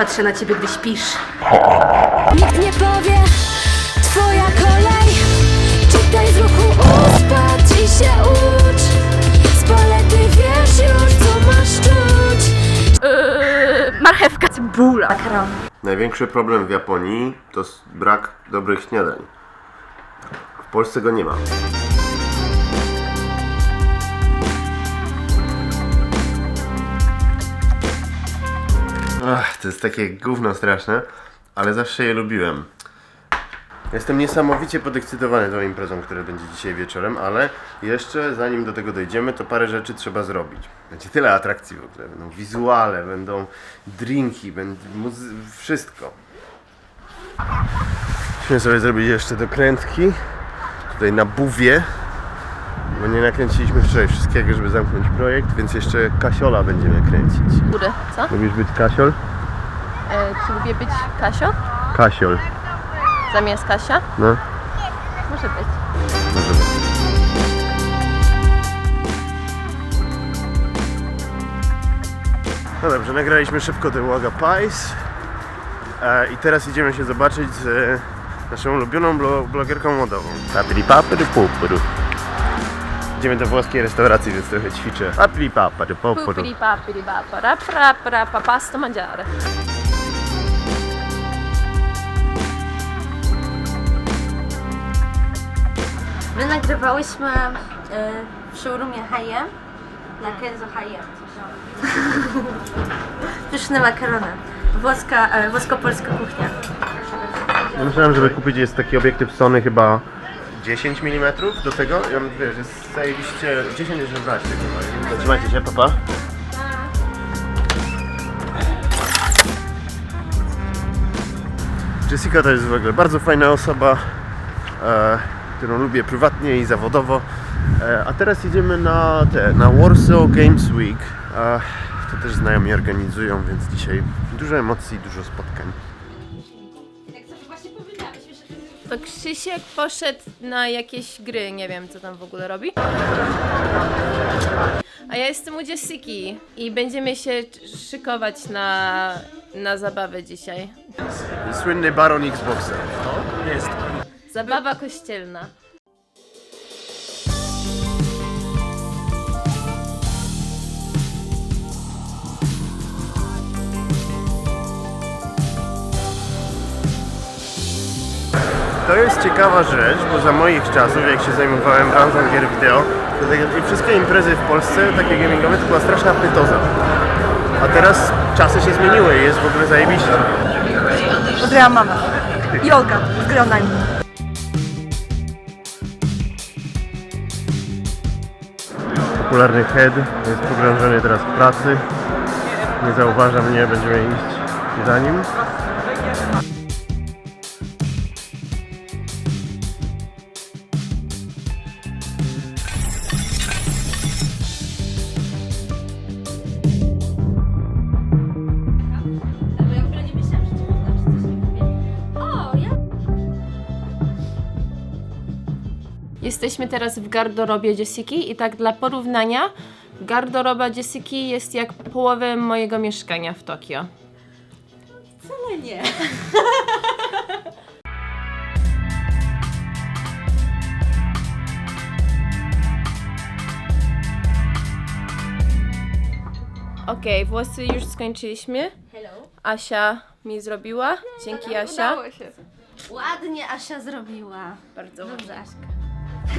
Patrzę na ciebie, gdy śpisz. Nikt nie powie, twoja kolej Czytaj z ruchu ust, patrz i się ucz Z polety wiesz już, co masz czuć Yy, marchewka, cebula. Makaron. Największy problem w Japonii to s- brak dobrych śniadań. W Polsce go nie ma. Ach, to jest takie gówno straszne, ale zawsze je lubiłem. Jestem niesamowicie podekscytowany tą imprezą, która będzie dzisiaj wieczorem, ale jeszcze zanim do tego dojdziemy, to parę rzeczy trzeba zrobić. Będzie tyle atrakcji w ogóle. Będą wizuale, będą drinki, będzie muzy- wszystko. Musimy sobie zrobić jeszcze dokrętki. Tutaj na buwie. Bo nie nakręciliśmy wczoraj wszystkiego, żeby zamknąć projekt, więc jeszcze Kasiola będziemy kręcić. Góry, co? Lubisz być Kasiol? E, czy lubię być Kasio? Kasiol. Zamiast Kasia? No. Może być. Może być. No dobrze, nagraliśmy szybko The Waga Pies e, i teraz idziemy się zobaczyć z e, naszą ulubioną blo blogerką modową. Papri papry pupru. Idziemy do włoskiej restauracji, więc trochę ćwiczę. Papri papry pupru. Pupiri papiri papara pra pra pa pasta mangiare. My nagrywałyśmy y, w showroomie H&M na Kenzo H&M. Pyszne makarony. Włoska, e, włosko-polska kuchnia. Ja myślałem, żeby kupić jest taki obiektyw Sony chyba 10 mm do tego. Ja mówię, że jest zajebiście 10 18 chyba. Trzymajcie się, papa. Jessica to jest w ogóle bardzo fajna osoba, e, którą lubię prywatnie i zawodowo. E, a teraz idziemy na te, na Warsaw Games Week. E, to też znajomi organizują, więc dzisiaj dużo emocji, dużo spotkań. To Krzysiek poszedł na jakieś gry, nie wiem co tam w ogóle robi. A ja jestem u Jessiki i będziemy się szykować na, na zabawę dzisiaj. Słynny baron Xboxa. Zabawa kościelna. To jest ciekawa rzecz, bo za moich czasów, jak się zajmowałem branżą gier wideo, to takie, i wszystkie imprezy w Polsce, takie gamingowe, to była straszna pytoza. A teraz czasy się zmieniły i jest w ogóle zajebiście. Pozdrawiam mamę. I Olga z gry online. Popularny head jest pogrążony teraz w pracy. Nie zauważa mnie, będziemy iść za nim. Jesteśmy teraz w garderobie Jessiki i tak dla porównania garderoba Jessiki jest jak połowę mojego mieszkania w Tokio. Wcale nie. Okej, włosy już skończyliśmy. Asia mi zrobiła. Dzięki Asia. Ładnie Asia zrobiła. Bardzo Dobrze, Aśka. To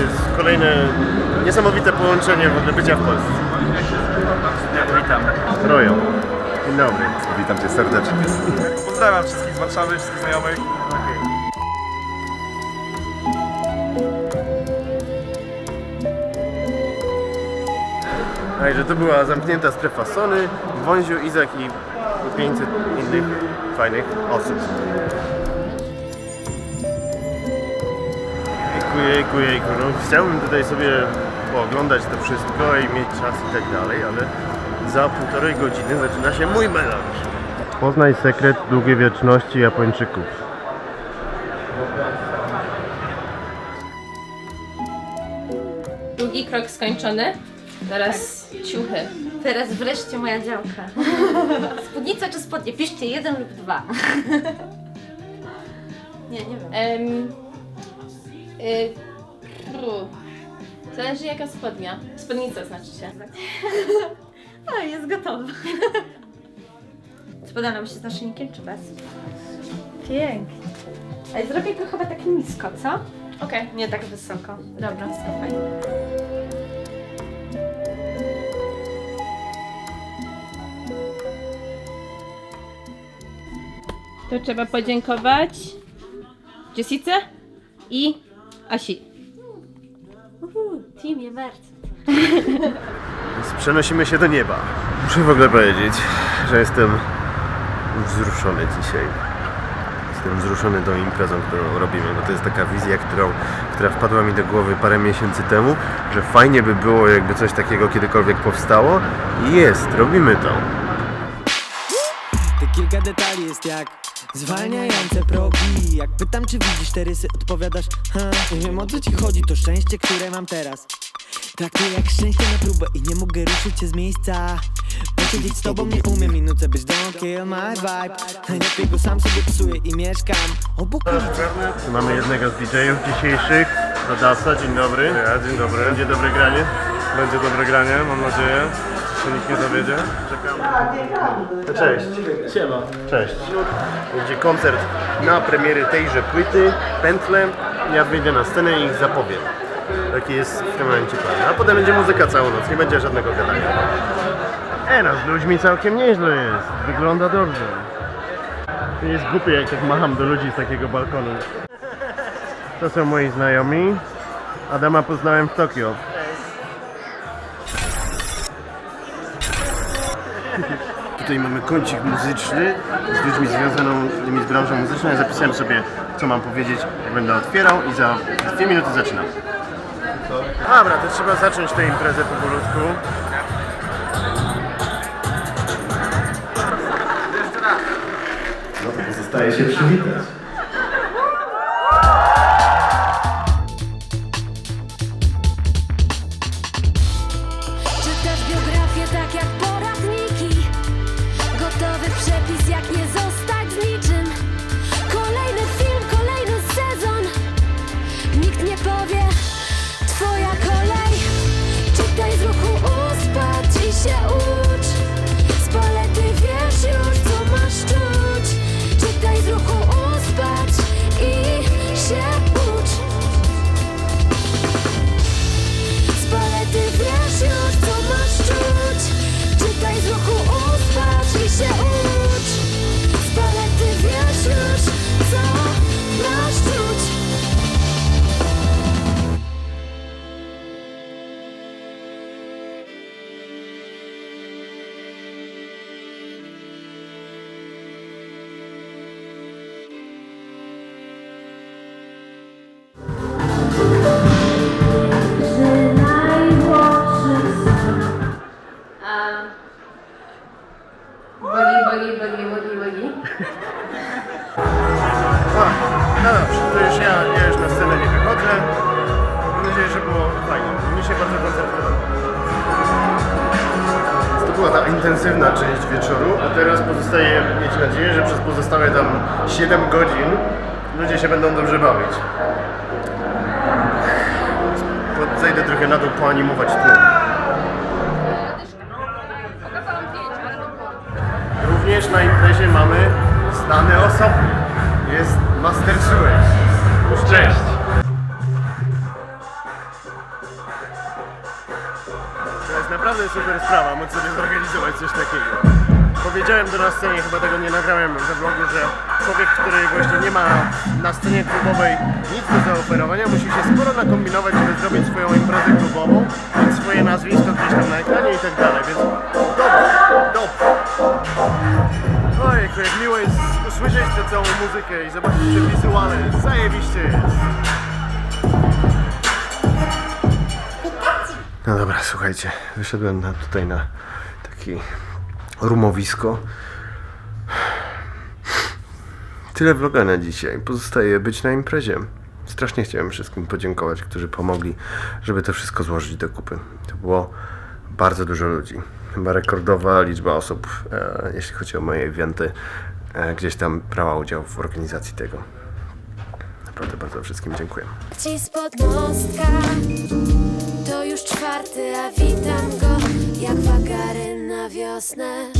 jest kolejne niesamowite połączenie w ogóle bycia w Polsce. Witam. Rojo. Dzień dobry. Witam cię serdecznie. Pozdrawiam wszystkich z Warszawy, wszystkich znajomych. Także to była zamknięta strefa Sony, Wąziu, Izak i 500 innych fajnych osób. Jejku, jejku, jejku. No, chciałbym tutaj sobie pooglądać to wszystko i mieć czas i tak dalej, ale za półtorej godziny zaczyna się mój melanż. Poznaj sekret długiej wieczności Japończyków. Drugi krok skończony. Teraz ciuchy. Teraz wreszcie moja działka. Spódnica czy spodnie? Piszcie jeden lub dwa. Nie, nie wiem. Em, y, pru. Zależy jaka spodnia. Spodnica znaczy się. A, jest gotowa. Spoda nam się z naszyjnikiem czy bez? Pięknie. Ale zrobię to chyba tak nisko, co? Okej. Nie tak wysoko. Dobra, słuchaj. To trzeba podziękować Jessice i Asi. Uhu, teamie bardzo. Więc przenosimy się do nieba. Muszę w ogóle powiedzieć, że jestem wzruszony dzisiaj. Jestem wzruszony tą imprezą, którą robimy, bo to jest taka wizja, którą, która wpadła mi do głowy parę miesięcy temu, że fajnie by było, jakby coś takiego kiedykolwiek powstało. I jest, robimy to. Te kilka detali jest jak zwalniające progi Jak pytam czy widzisz te rysy, odpowiadasz ha Nie wiem o co ci chodzi, to szczęście, które mam teraz Traktuję jak szczęście na próbę i nie mogę ruszyć się z miejsca Posiedzieć z tobą nie umiem, minutę być don't kill my vibe Najlepiej go sam sobie psuję i mieszkam obok ulicy Mamy jednego z DJ-ów dzisiejszych, Dodasa, dzień dobry. Ja, dzień dobry. Będzie dobre granie? Będzie dobre granie, mam nadzieję. Czy się nikt nie zawiedzie? No Cześć. Siema. Cześć. Będzie koncert na premiery tejże płyty, pętle. Ja wyjdę na scenę i ich zapowiem. Taki jest w tym momencie plan. A potem będzie muzyka całą noc, nie będzie żadnego gadania. E no, z ludźmi całkiem nieźle jest. Wygląda dobrze. To jest głupie, jak tak macham do ludzi z takiego balkonu. To są moi znajomi. Adama poznałem w Tokio. Tutaj mamy kącik muzyczny z ludźmi związanymi z branżą muzyczną. Ja zapisałem sobie, co mam powiedzieć, jak będę otwierał i za dwie minuty zaczynam. Dobra, to trzeba zacząć tę imprezę powolutku. No to pozostaje się przywitać. Była ta intensywna część wieczoru, a teraz pozostaje mieć nadzieję, że przez pozostałe tam 7 godzin ludzie się będą dobrze bawić. Zejdę trochę na dół poanimować tłum. Również na imprezie mamy znane osoby. Jest Master Czułek. Cześć. Naprawdę super sprawa, móc sobie zorganizować coś takiego. Powiedziałem to na scenie, chyba tego nie nagrałem we vlogu, że człowiek, który właśnie nie ma na scenie klubowej nic do zaoferowania, musi się sporo nakombinować, żeby zrobić swoją imprezę klubową, mieć swoje nazwisko gdzieś tam na ekranie i tak dalej, więc dobrze, dobrze. Ojejku, jak miło jest usłyszeć tę całą muzykę i zobaczyć te wizuale. Zajebiście jest. No dobra, słuchajcie, wyszedłem na, tutaj na taki rumowisko. Tyle vloga na dzisiaj. Pozostaje być na imprezie. strasznie chciałem wszystkim podziękować, którzy pomogli, żeby to wszystko złożyć do kupy. To było bardzo dużo ludzi. Chyba rekordowa liczba osób, e, jeśli chodzi o moje eventy, e, gdzieś tam brała udział w organizacji tego. Naprawdę bardzo wszystkim dziękuję. Mostka a witam go Jak wagary na wiosnę